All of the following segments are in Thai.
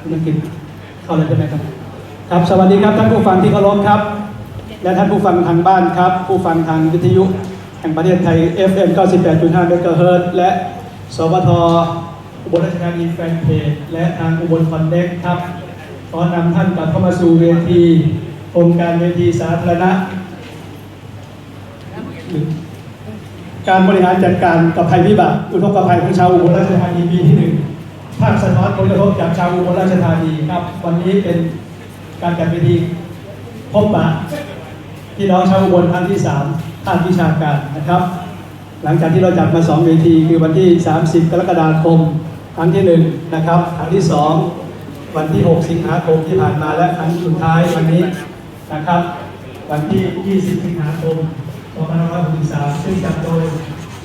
คุณกิจเข้าเลยใช่ไหมครับครับสวัสดีครับท่านผู้ฟังที่เคารพครับ และท่านผู้ฟังทางบ้านครับ ผู้ฟังทางวิทยุแห่งประเทศไทย FM 98.5เมกะเฮิรตซ์และ สวทอุบลราชธานีแฟนเพจและทางอุบลคอนเน็กครับขอนำท่านกลับเข้ามาสู่เวทีโครงการเวทีสาธารณะ การบริหารจัดการกับภัยพิบัติอุทกภัยของชาวอุบลราชธานีปีที่หนึ่ง ภาพสะท้อนผลกระทบจากชาวอุบลราชธานีครับ วันนี้เป็นการจัดเวทีพบปะพี่น้องชาวอุบลครั้งที่สามภาควิชาการนะครับ หลังจากที่เราจัดมาสองเวทีคือวันที่ 30 กรกฎาคมครั้งที่หนึ่งนะครับครั้งที่สองวันที่ 6 สิงหาคมที่ผ่านมาและครั้งสุดท้ายวันนี้นะครับ วันที่ 20 สิงหาคม2563ซึ่งจัดโดย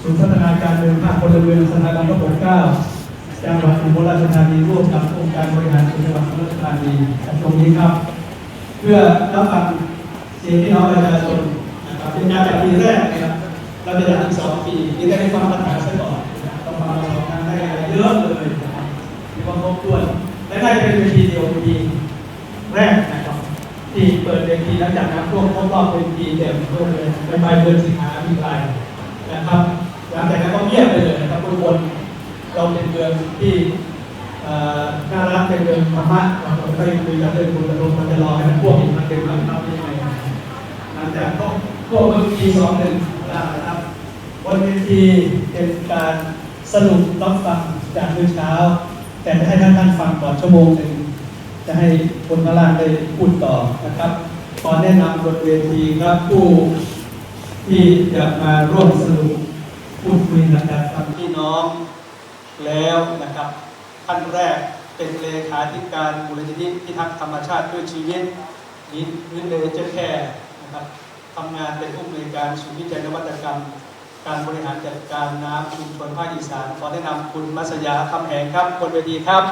ศูนย์พัฒนาการเมืองภาคพลเมืองสถาบันพระปกเกล้า จังหวัดอุบลราชธานีร่วมกับองค์การบริหารส่วนจังหวัดอุบลราชธานีตรงนี้ครับ เพื่อรับฟังเสียงพี่น้องประชาชนนะครับเป็นการจัดปีแรกนะครับเราจะจัดอีกสองปีนี่ได้ฟังปัญหาซะก่อนนะต้องฟังเราสองครั้งได้อะไรเยอะเลยมีความครบถ้วนและได้เป็นเวทีเดียวเวทีแรกนะครับที่เปิดเวทีหลังจากน้ำท่วมครบรอบเป็นปีเต็มท่วมเลยในปลายเดือนสิงหาคมปีปลาย เป็นการสรุปรับฟังจากเมื่อเช้า แต่จะให้ท่านท่านฟังก่อนชั่วโมงหนึ่งจะให้คนข้าลางได้พูดต่อนะครับขอแนะนำบนเวทีครับผู้ที่จะมาร่วมสรุปพูดคุยกันจากฟังพี่น้องแล้วนะครับท่านแรกเป็นเลขาธิการมูลนิธิพิทักษ์ธรรมชาติด้วยชีวิตนินเลเจอร์แคร์นะครับทำงานเป็นผู้อำนวยการศูนย์วิจัยนวัตกรรม การบริหารจัดการน้ำชุมชนภาคอีสานขอแนะนำคุณมัสยาคำแหงครับบนเวทีครับ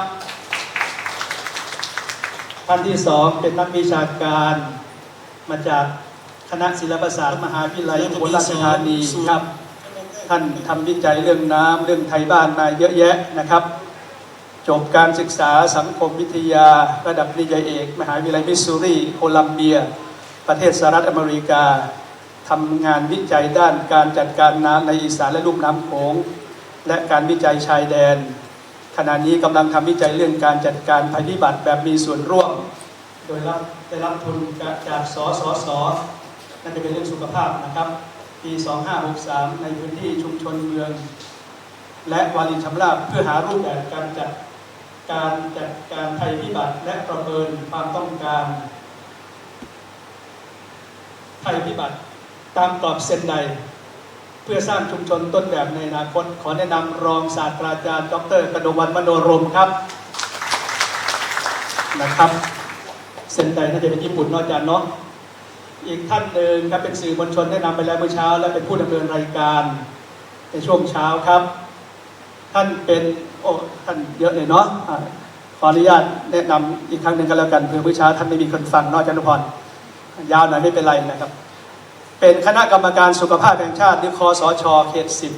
ท่านที่สองเป็นนักวิชาการมาจากคณะศิลปศาสตร์มหาวิทยาลัยอุบลราชธานีครับ ท่านทำวิจัยเรื่องน้ำเรื่องไทยบ้านมาเยอะแยะนะครับ จบการศึกษาสังคมวิทยาระดับปริญญาเอก มหาวิทยาลัยมิสซูรี โคลัมเบีย ประเทศสหรัฐอเมริกา ทำงานวิจัยด้านการจัดการน้ำในอีสานและลุ่มน้ำโขงและการวิจัยชายแดน ขณะนี้กำลังทำวิจัยเรื่องการจัดการภัยพิบัติแบบมีส่วนร่วม โดยรับได้รับทุนจากสสสนั่นจะเป็นเรื่องสุขภาพนะครับ ปี 2563 ในพื้นที่ชุมชนเมือง และวารินชำราบเพื่อหารูปแบบการจัดการจัดการภัยพิบัติและประเมินความต้องการภัยพิบัติ ตามกรอบเซนไดเพื่อสร้างชุมชนต้นแบบในอนาคต ขอแนะนำรองศาสตราจารย์ ดรกนกวันมโนรมครับนะครับเซนไดน่าจะเป็นญี่ปุ่นนอะอาจารย์เนาะอีกท่านหนึ่งครับเป็นสื่อมวลชนแนะนำไปแล้วเมื่อเช้า และเป็นผู้ดำเนินรายการในช่วงเช้าครับ ท่านเป็นโอ้ท่านเยอะเลยเนาะอ่าขออนุญาตแนะนำอีกครั้งหนึ่งกันแล้วกันเพื่อเมื่อเช้าท่านไม่มีคนฟังนอกจากนุพรยาวหน่อยไม่เป็นไรนะครับ เป็นคณะกรรมการสุขภาพแห่งชาติหรือคอสชเขตสิบ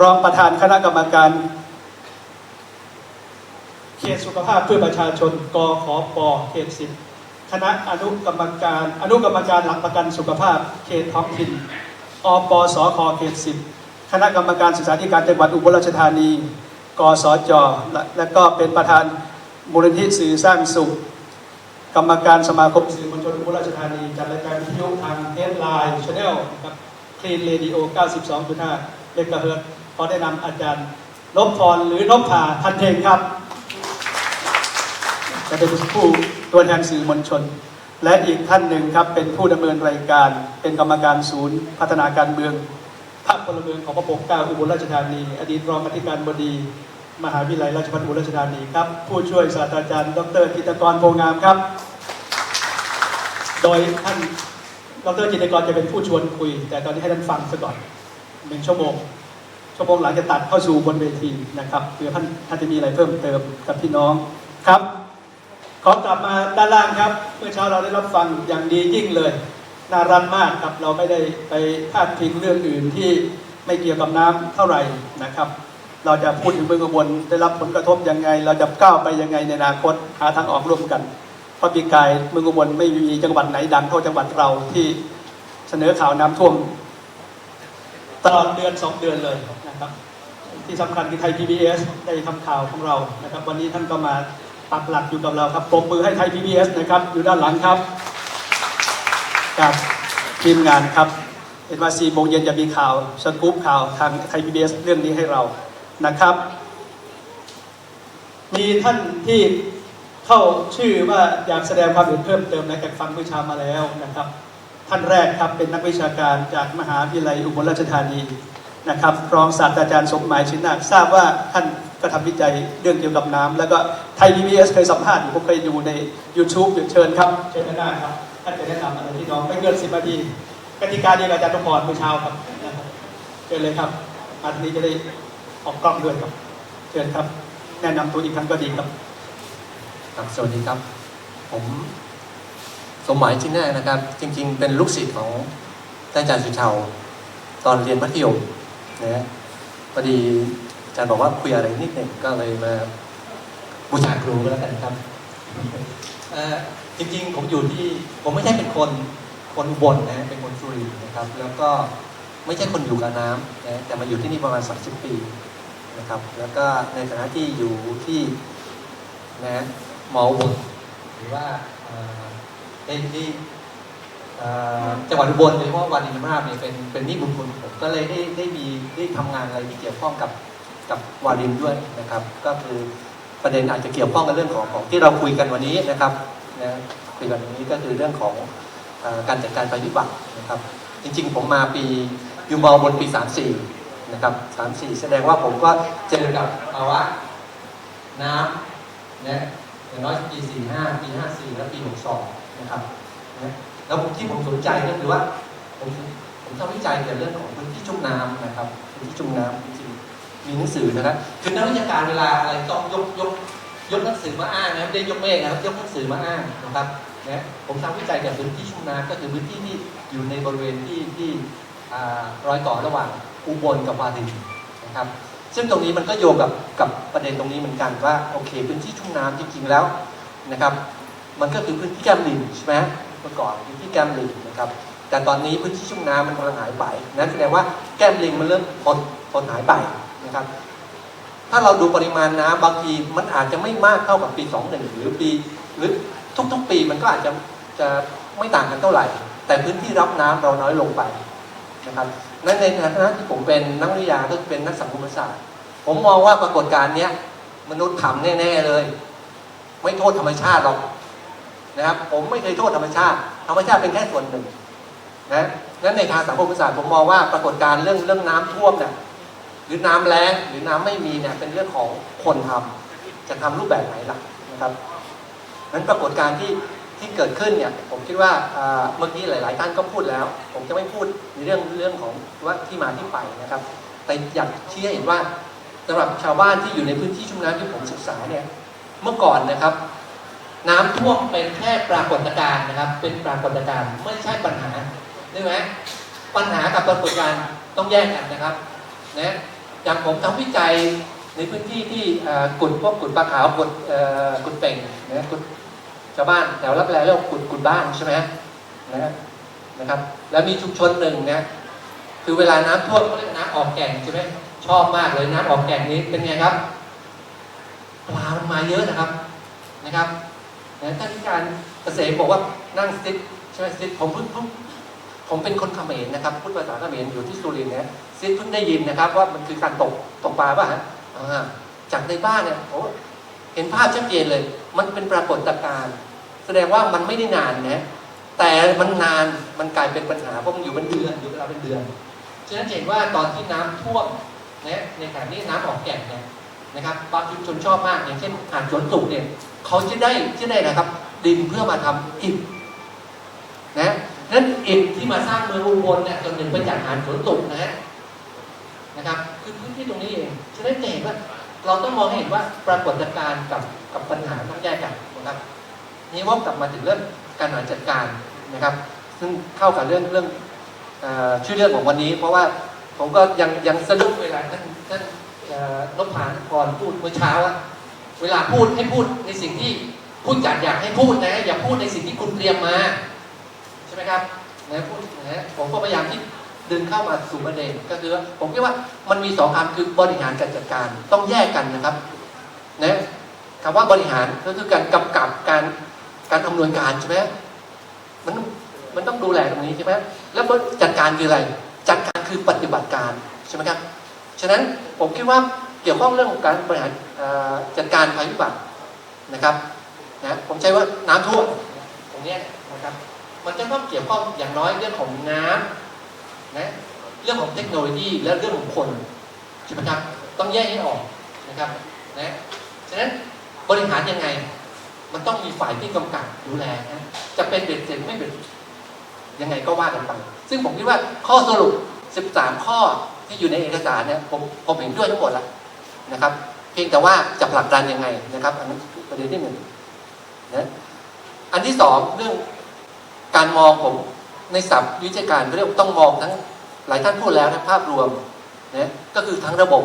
รองประธานคณะกรรมการเขตสุขภาพเพื่อประชาชนกขอปเขตสิบคณะอนุกรรมการอนุกรรมการหลักประกันสุขภาพ เขตท้องถิ่นอปสคเขตสิบคณะกรรมการศึกษาธิการจังหวัดอุบลราชธานีกสจและและก็เป็นประธานมูลนิธิสื่อสร้างสุข กรรมการสมาคมสื่อมวลชนอุบลราชธานีจัดรายการวิทยุางเทสไลน์ชาแนลนะครับคลีนเรดิโอ 92.5เลกะเฮิร์ตขอแนะนำอาจารย์นพพรหรือนพผาพันเทงครับจะเป็นผู้ตัวแทนสื่อมวลชน และอีกท่านหนึ่งครับเป็นผู้ดำเนินรายการ เป็นกรรมการศูนย์ พัฒนาการเมืองภาคพลเมืองของพระปกเกล้าอุบลราชธานี อดีตรองอธิการบดี มหาวิทยาลัยราชภัฏอุบลราชธานีครับ ผู้ช่วยศาสตราจารย์ ดรกิตกรโพงามครับ โดยท่าน ดรจิตกรจะเป็นผู้ชวนคุย แต่ตอนนี้ให้ท่านฟังซะก่อนหนึ่งชั่วโมงชั่วโมงหลังจะตัดเข้าสู่บนเวทีนะครับเผื่อท่านท่านจะมีอะไรเพิ่มเติมกับพี่น้องครับ ขอกลับมาด้านล่างครับ เมื่อเช้าเราได้รับฟังอย่างดียิ่งเลย น่ารักมากครับเราไม่ได้ไปพาดพิงเรื่องอื่นที่ไม่เกี่ยวกับน้ำเท่าไหร่นะครับ เราจะพูดถึงเมืองบลได้รับผลกระทบยังไง เราจะก้าวไปยังไงในอนาคตหาทางออกร่วมกัน พระปีกายเมืองอุบลไม่มีจังหวัดไหนดังเท่าจังหวัดเราที่เสนอข่าวน้ำท่วมตลอดเดือนสองเดือนเลยนะครับ ที่สำคัญคือไทย PBS ได้ทำข่าวของเรานะครับ วันนี้ท่านก็มาปักหลักอยู่กับเราครับปรบมือให้ไทย PBS นะครับ อยู่ด้านหลังครับกับทีมงานครับเห็นว่าสี่โมงเย็นจะมีข่าวสกู๊ปข่าวทางไทย PBS เรื่องนี้ให้เรานะครับ มีท่านที่ เข้าชื่อว่าอยากแสดงความเห็นเพิ่มเติมในการฟังวิชามาแล้วนะครับ ท่านแรกครับเป็นนักวิชาการจากมหาวิทยาลัยอุบลราชธานีนะครับรองศาสตราจารย์สมหมายชินนาคทราบว่าท่านก็ทำวิจัยเรื่องเกี่ยวกับน้ำแล้วก็ไทย PBS เอสเคยสัมภาษณ์อยู่ผมเคยดูใน YouTube เดี๋ยวเชิญครับ เชิญได้ครับ ท่านจะแนะนำอะไรที่น้องไม่เกินสิบนาทีกติกาเดียวกับอาจารย์ประพรเมื่อเช้าครับนะครับเชิญเลยครับอันนี้จะได้ออกกล้องด้วยครับ เชิญครับ แนะนำตัวอีกครั้งก็ดีครับ ครับสวัสดีครับ ผมสมหมายจินแน่นะครับ จริง ๆ เป็นลูกศิษย์ของอาจารย์สุชาวตอนเรียนมัธยมนะฮะพอดีอาจารย์บอกว่าคุยอะไรนิดหนึ่งก็เลยมาบูชาครูก็แล้วกันครับจริง ๆ ผมอยู่ที่ผมไม่ใช่เป็นคนคนอุบลนะฮะเป็นคนสุรินทร์นะครับ แล้วก็ไม่ใช่คนอยู่กับน้ำนะแต่มาอยู่ที่นี่ประมาณ 30 ปีนะครับ แล้วก็ในฐานะที่อยู่ที่นะ มออุบลหรือว่าเอ็นที่จังหวัดอุบลโดยเฉพาะวารินมาบเนี่ยเป็นเป็นนี่บุญคุณผมก็เลยได้ได้มีได้ทำงานอะไรที่เกี่ยวข้องกับกับวารินด้วยนะครับ ก็คือประเด็นอาจจะเกี่ยวข้องกับเรื่องของของที่เราคุยกันวันนี้นะครับนะคุยกันวันนี้ก็คือเรื่องของอการจัดการภัยพิบัตินะครับ จริงๆ ผมมาปีอยู่มอบนปี 34 นะครับ 34 แสดงว่าผมก็เจอกับภาวะน้ำนะ อย่างน้อยปี 45 ปี 54 และปี 62 นะครับนะแล้วที่ผมสนใจก็คือว่า ผมผมทำวิจัยเกี่ยวกับเรื่องของพื้นที่ชุ่มน้ำนะครับพื้นที่ชุ่มน้ำจริงมีหนังสือนะครับคือนักวิชาการเวลาอะไรต้องยกยกยกหนังสือมาอ้างนะไม่ได้ยกเมฆนะครับยกหนังสือมาอ้างนะครับนะผมทำวิจัยเกี่ยวกับพื้นที่ชุ่มน้ำก็คือพื้นที่ที่อยู่ในบริเวณที่ที่รอยต่อระหว่างอุบลกับวารินนะครับ ซึ่งตรงนี้มันก็โยงกับกับประเด็นตรงนี้เหมือนกันว่าโอเค พื้นที่ชุ่มน้ำจริงๆแล้วนะครับ มันก็คือพื้นที่แกมลิงใช่ไหมเมื่อก่อนพื้นที่แกมลิงนะครับ แต่ตอนนี้พื้นที่ชุ่มน้ำมันกำลังหายไปนั่นแสดงว่าแก้มลิงมันเริ่มทนทนหายไปนะครับ ถ้าเราดูปริมาณน้ำบางทีมันอาจจะไม่มากเท่ากับปี21หรือปีหรือทุกๆปีมันก็อาจจะจะไม่ต่างกันเท่าไหร่ แต่พื้นที่รับน้ำเราน้อยลงไป นะครับนั่นในฐานะที่ผมเป็นนักวิทยาก็เป็นนักสังคมศาสตร์ ผมมองว่าปรากฏการณ์นี้มนุษย์ทำแน่ ๆเลย ไม่โทษธรรมชาติหรอกนะครับ ผมไม่เคยโทษธรรมชาติ ธรรมชาติเป็นแค่ส่วนหนึ่งนะนั้นในทางสังคมศาสตร์ผมมองว่าปรากฏการณ์เรื่องเรื่องน้ำท่วมเนี่ยหรือน้ำแล้งหรือน้ำไม่มีเนี่ยเป็นเรื่องของคนทำจะทำรูปแบบไหนล่ะนะครับนั้นปรากฏการณ์ที่ ที่เกิดขึ้นเนี่ยผมคิดว่าเมื่อกี้หลาย ๆ ท่านก็พูดแล้ว ผมจะไม่พูดในเรื่องเรื่องของว่าที่มาที่ไปนะครับ แต่อยากชี้ให้เห็นว่าสำหรับชาวบ้านที่อยู่ในพื้นที่ชุ่มน้ำที่ผมศึกษาเนี่ยเมื่อก่อนนะครับ น้ำท่วมเป็นแค่ปรากฏการณ์นะครับ เป็นปรากฏการณ์ไม่ใช่ปัญหาได้ไหมปัญหากับปรากฏการณ์ต้องแยกกันนะครับนะอย่างผมทำวิจัยในพื้นที่ที่เอ่อกุดพวกกุดปลาขาวกุดกุดเป่งนะกุด ชาวบ้านแถวรับแลเรียกว่ากุดกุดบ้านใช่ไหมนะนะครับ แล้วมีชุมชนหนึ่งนะคือเวลาน้ำท่วมเขาเรียกน้ำออกแก่งใช่ไหมชอบมากเลยน้ำออกแก่งนี้เป็นไงครับปลามันมาเยอะนะครับนะครับนะท่านที่การเกษมบอกว่านั่งซิดใช่ไหมซิดผมเพิ่งเพิ่งผมเป็นคนเขมรนะครับพูดภาษาเขมรอยู่ที่สุรินทร์นี่ยซิดเพิ่งได้ยินนะครับ ว่ามันคือการตกตกปลาป่ะฮะจากในบ้านเนี่ยโอ้เห็นภาพชัดเจนเลย มันเป็นปรากฏการณ์แสดงว่ามันไม่ได้นานนะ แต่มันนานมันกลายเป็นปัญหาเพราะมันอยู่เป็นเดือนอยู่กับเราเป็นเดือนฉะนั้นเห็นว่าตอนที่น้ำท่วมนะในขณะนี้น้ำออกแก่งเนี่ยนะครับบางชุมชนชอบมากอย่างเช่นหาดสวนสุขเนี่ยเขาจะได้จะได้นะครับ ดินเพื่อมาทำอิฐนะนั้นอิฐที่มาสร้างเมืองอุบลเนี่ยจนถึงไปจากหาดสวนสุขนะฮะนะครับ คือพื้นที่ตรงนี้เองฉะนั้นเห็นว่าเราต้องมองให้เห็นว่าปรากฏการณ์กับ กับปัญหาต้องแยกกันนะครับนี่ว่ากลับมาถึงเรื่องการบริหารจัดการนะครับ ซึ่งเข้ากับเรื่องเรื่องอชื่อเรื่องของวันนี้ เพราะว่าผมก็ยังยังสะดุ้งเวลาท่านท่านเอ่อนพานก่อนพูดเมื่อเช้าอะเวลาพูดให้พูดในสิ่งที่ผู้จัดอยากให้พูดนะอย่าพูดในสิ่งที่คุณเตรียมมาใช่ไหมครับนะพูดนะผมก็พยายามที่ดึงเข้ามาสู่ประเด็นก็คือ ผมคิดว่ามันมีสองคำคือบริหารการจัดการต้องแยกกันนะครับนะ คำว่าบริหารก็คือการกำกับการการอำนวยการใช่ไหมมันมันต้องดูแลตรงนี้ใช่ไหมแล้วจัดการคืออะไร จัดการคือปฏิบัติการใช่ไหมครับ ฉะนั้นผมคิดว่าเกี่ยวข้องเรื่องของการบริหารจัดการภัยพิบัตินะครับนะผมใช้ว่าน้ำท่วมตรงนี้นะครับมันจะต้องเกี่ยวข้องอย่างน้อยเรื่องของน้ำนะเรื่องของเทคโนโลยีและเรื่องของคนใช่ไหมครับต้องแยกให้ออกนะครับนะฉะนั้น บริหารยังไง มันต้องมีฝ่ายที่กำกับดูแลนะจะเป็นเบ็ดเสร็จไม่เบ็ดยังไงก็ว่ากันไปซึ่งผมคิดว่าข้อสรุป 13 ข้อที่อยู่ในเอกสารเนี่ยผมผมเห็นด้วยทั้งหมดแล้วนะครับ เพียงแต่ว่าจะผลักดันยังไงนะครับ อันนี้ประเด็นที่หนึ่งนะอันที่สองเรื่องการมองผมในศัพท์วิชาการเรียกว่าต้องมองทั้งหลายท่านพูดแล้วนะภาพรวมนะก็คือทั้งระบบ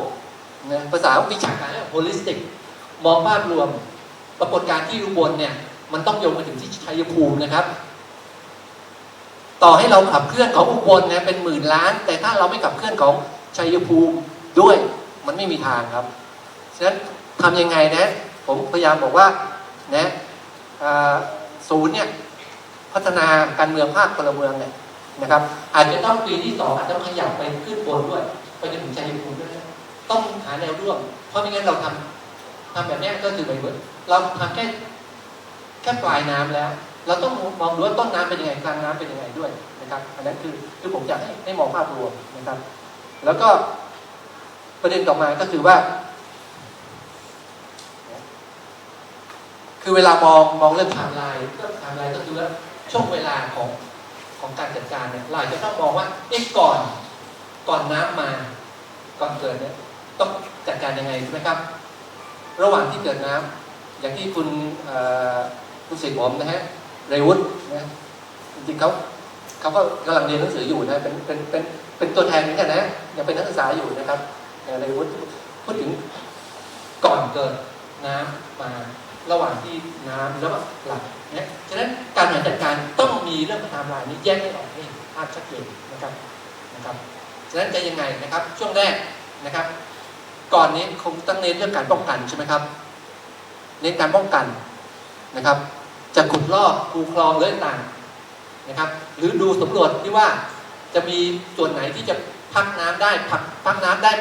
นะภาษาวิชาการเรียก holistic มองภาพรวมปรากฏการณ์ที่อุบลเนี่ยมันต้องโยงมาถึงที่ชัยภูมินะครับ ต่อให้เราขับเคลื่อนของอุบลนะเป็นหมื่นล้าน แต่ถ้าเราไม่ขับเคลื่อนของชัยภูมิด้วยมันไม่มีทางครับฉะนั้นทำยังไงนะ ผมพยายามบอกว่านะอ่าศูนย์เนี่ยพัฒนาการเมืองภาคพลเมืองเนี่ยนะครับ อาจจะต้องปีที่สองอาจจะต้องขยับไปขึ้นบนด้วย ไปจนถึงชัยภูมิด้วย ต้องหาแนวร่วม เพราะไม่งั้นเราทำ ทำแบบนี้ก็คือไปเบิดเราทำแค่แค่ปลายน้ำแล้ว เราต้องมองดูว่าต้นน้ำเป็นยังไงกลางน้ำเป็นยังไงด้วยนะครับ อันนั้นคือคือผมอยากให้ให้มองภาพรวมนะครับ แล้วก็ประเด็นต่อมาก็คือว่า คือเวลามองมองเรื่องไทม์ไลน์เรื่องไทม์ไลน์ก็คือว่าช่วงเวลาของของการจัดการเนี่ยเราอาจะต้องมองว่าเอ๊ะก่อนก่อนน้ำมา ก่อนเกิดเนี่ยต้องจัดการยังไงใช่ไหมครับ ระหว่างที่เกิดน้ำอย่างที่คุณคุณสิทธิ์ผมนะฮะเรวุฒินะจริงๆเขาเขาก็กำลังเรียนหนังสืออยู่นะเป็นเป็นเป็นเป็นตัวแทนเหมือนกันนะยังเป็นนักศึกษาอยู่นะครับเอ่อเรวุฒิพูดถึงก่อนเกิดน้ำมาระหว่างที่น้ำแล้วก็หลังเนี่ยฉะนั้นการบริหารจัดการต้องมีเรื่องไทม์ไลน์นี้แยกให้ออกให้ภาพชัดเจนนะครับนะครับ ฉะนั้นจะยังไงนะครับช่วงแรกนะครับ ก่อนนี้คงต้องเน้นเรื่องการป้องกันใช่ไหมครับ เน้นการป้องกันนะครับ จะขุดลอกคูคลองเรื่องต่างนะครับ หรือดูสำรวจที่ว่าจะมีส่วนไหนที่จะพักน้ำได้พักพักน้ำได้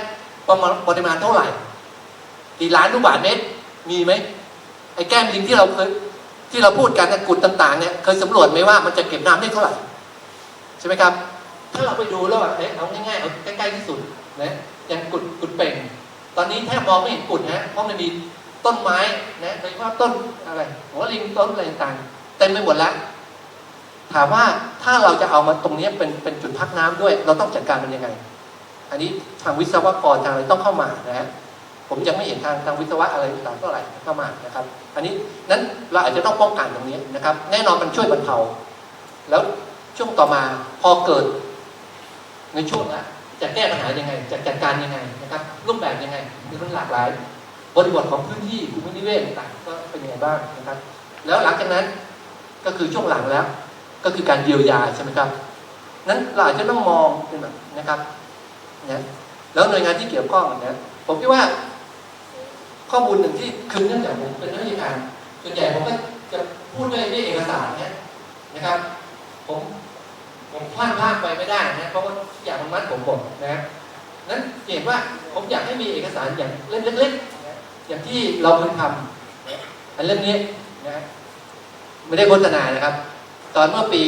ประมาณปริมาณเท่าไหร่กี่ล้านลูกบาศก์เมตรมีไหมไอ้แก้มลิงที่เราเคยที่เราพูดกันเนี่ยกุดต่างๆเนี่ยเคยสำรวจไหมว่ามันจะเก็บน้ำได้เท่าไหร่ใช่ไหมครับ ถ้าเราไปดูแล้วแบบเอ๊ะเอาง่ายๆเอาใกล้ๆที่สุดนะอย่างกุดกุดเป่ง ตอนนี้แทบมองไม่เห็นกุดนะเพราะมันมีต้นไม้นะโดยเฉพาะต้นอะไรหัวลิงต้นอะไรต่างๆเต็มไปหมดแล้วถามว่าถ้าเราจะเอามาตรงนี้เป็นเป็นจุดพักน้ำด้วย เราต้องจัดการมันยังไง อันนี้ทางวิศวกรทางอะไรต้องเข้ามานะฮะผมยังไม่เห็นทางทางวิศวะอะไรต่างเท่าไหร่เข้ามานะครับ อันนี้นั้นเราอาจจะต้องป้องกันตรงนี้นะครับ แน่นอนมันช่วยบรรเทาแล้วช่วงต่อมาพอเกิดในช่วงละ จะแก้ปัญหายังไงจะจัดการยังไงนะครับรูปแบบยังไงคือมันหลากหลาย บริบทของพื้นที่ภูมินิเวศต่างก็เป็นยังไงบ้างนะครับ แล้วหลังจากนั้นก็คือช่วงหลังแล้ว ก็คือการเยียวยาใช่ไหมครับนั้นเราอาจจะต้องมองเป็นแบบนะครับนะแล้วหน่วยงานที่เกี่ยวข้องนะผมคิดว่า ข้อมูลหนึ่งที่คือเนื่องจากผมเป็นนักวิชาการส่วนใหญ่ผมก็จะพูดด้วยด้วยเอกสารเนี่ยนะครับ ผม ผมพลาดพลาดไปไม่ได้นะเพราะว่าทุกอย่างมันมัดผมหมดนะนั้นเห็นว่าผมอยากให้มีเอกสารอย่างเล็กๆอย่างที่เราเคยทำอันเล่มนี้นะไม่ได้โฆษณานะครับ ตอนเมื่อปี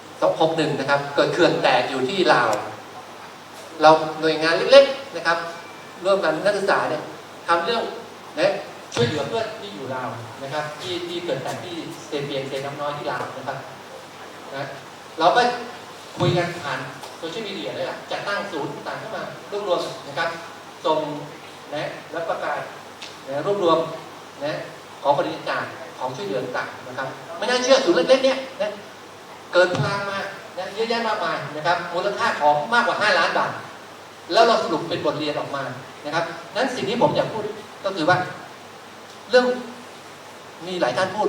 261 นะครับ เกิดเขื่อนแตกอยู่ที่ลาว เราหน่วยงานเล็กๆนะครับ ร่วมกันนักศึกษาเนี่ยทำเรื่องนะช่วยเหลือเพื่อนที่อยู่ลาวนะครับ ที่ที่เกิดแต่ที่เซเปียนเซน้ำน้อยที่ลาวนะครับนะ เราก็คุยกันผ่านโซเชียลมีเดียเลยแหละจัดตั้งศูนย์ต่างขึ้นมารวบรวมนะครับส่งนะและประกาศนะรวบรวมนะของบริจาคของช่วยเหลือต่างนะครับ ไม่น่าเชื่อศูนย์เล็กๆเนี่ยนะเกิดพลังมานะเยอะแยะมากมายนะครับมูลค่าของมากกว่า 5 ล้านบาทแล้วเราสรุปเป็นบทเรียนออกมานะครับนั้นสิ่งที่ผมอยากพูดก็คือว่า เรื่องมีหลายท่านพูด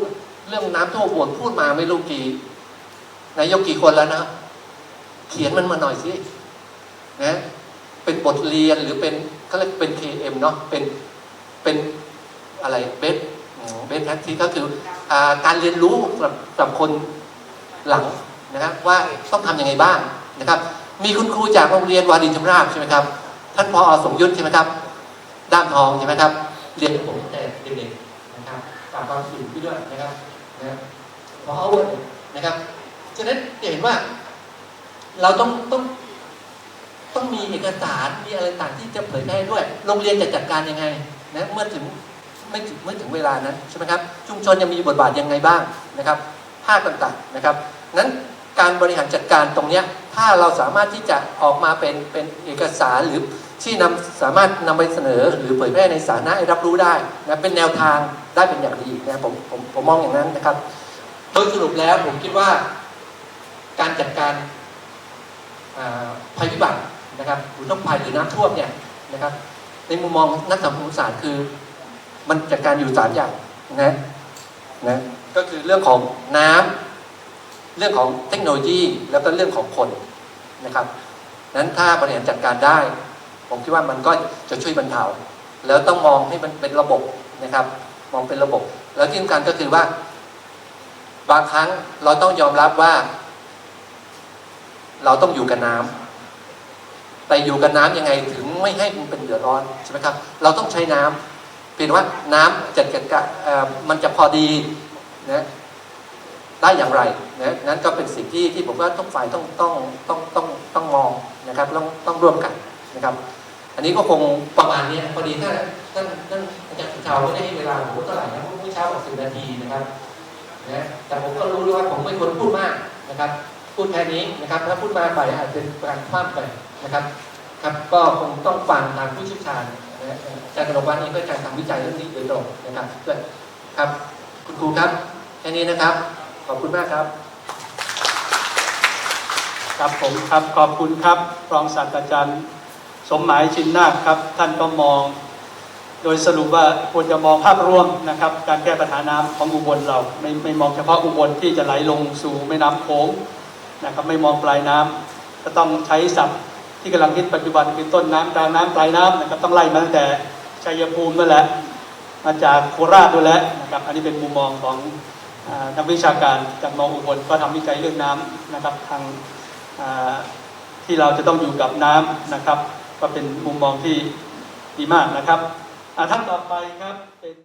เรื่องน้ำท่วมบวพูดมาไม่รู้กี่ นายกกี่คนแล้วนะ เขียนมันมาหน่อยสินะเป็นบทเรียนหรือเป็นเขาเรียกเป็น KM เนาะเป็นเป็นอะไรเบสเบสแพทที่ก็คืออการเรียนรู้สำหรับคนหลังนะครับว่าต้องทำยังไงบ้างนะครับ มีคุณครูจากโรงเรียนวารินชำราบใช่ไหมครับ ท่านพออสมยุทธใช่ไหมครับ ด้ามทองใช่ไหมครับ เรียนผมแต่เด็กๆนะครับฝากความสุขพี่ด้วยนะครับนะพอเอาเวิร์ดนะครับ ฉะนั้นเห็นว่า เราต้องต้องต้องมีเอกสารมีอะไรต่างที่จะเผยแพร่ด้วย โรงเรียนจะจัดการยังไงนะเมื่อถึงไม่ถึงเมื่อถึงเวลานั้นใช่ไหมครับชุมชนจะมีบทบาทยังไงบ้างนะครับภาคต่างๆนะครับนั้นการบริหารจัดการตรงนี้ถ้าเราสามารถที่จะออกมาเป็นเป็นเอกสารหรือที่นำสามารถนำไปเสนอหรือเผยแพร่ในสาธารณะรับรู้ได้นะเป็นแนวทางได้เป็นอย่างดีนะผมผมผมมองอย่างนั้นนะครับโดยสรุปแล้วผมคิดว่า การจัดการภัยพิบัตินะครับหรือุทกภัยหรือน้ำท่วมเนี่ยนะครับ ในมุมมองนักสังคมศาสตร์คือ มันจัดการอยู่สามอย่างนะนะก็คือเรื่องของน้ำเรื่องของเทคโนโลยีแล้วก็เรื่องของคนนะครับนั้นถ้าบริหารจัดการได้ ผมคิดว่ามันก็จะช่วยบรรเทาแล้วต้องมองให้มันเป็นระบบนะครับ มองเป็นระบบ แล้วที่สำคัญก็คือว่า บางครั้งเราต้องยอมรับว่า เราต้องอยู่กับน้ำแต่อยู่กับน้ำยังไงถึงไม่ให้มันเป็นเดือดร้อนใช่ไหมครับ เราต้องใช้น้ำเพียงว่าน้ำจัดการมันจะพอดีนะได้อย่างไรนะนั้นก็เป็นสิ่งที่ที่ผมว่าต้องฝ่ายต้องต้องต้องต้องต้องมองนะครับต้องต้องร่วมกันนะครับ อันนี้ก็คงประมาณนี้พอดีถ้าท่านท่านอาจารย์สุชาวไม่ได้ให้เวลาผมเท่าไหร่นะเมื่อเช้าบอกสิบนาทีนะครับนะแต่ผมก็รู้ด้วยว่าผมไม่ควรพูดมากนะครับ พูดแค่นี้นะครับถ้าพูดมากไปอาจจะเป็นการพลาดไปนะครับครับก็คงต้องฟังทางผู้เชี่ยวชาญอาจารย์กนกวันนี้ก็การทำวิจัยเรื่องนี้โดยตรงนะครับด้วยครับคุณครูครับแค่นี้นะครับ ขอบคุณมากครับ ครับผมครับขอบคุณครับรองศาสตราจารย์สมหมายชินนาคครับ ท่านก็มอง โดยสรุปว่าควรจะมองภาพรวมนะครับ การแก้ปัญหาน้ำของอุบลเราไม่ไม่มองเฉพาะอุบลที่จะไหลลงสู่แม่น้ำโขง นะครับไม่มองปลายน้ำก็ต้องใช้ศัพท์ที่กำลังฮิตปัจจุบันคือต้นน้ำกลางน้ำปลายน้ำนะครับต้องไล่มาตั้งแต่ชัยภูมินั่นแหละ มาจากโคราชด้วยแหล้วนะครับอันนี้เป็นมุมมองของนักวิชาการจากมองอุบลก็ทำวิจัยเรื่องน้ำนะครับทางที่เราจะต้องอยู่กับน้ำนะครับ ก็เป็นมุมมองที่ดีมากนะครับอ่าท่านต่อไปครับเป็น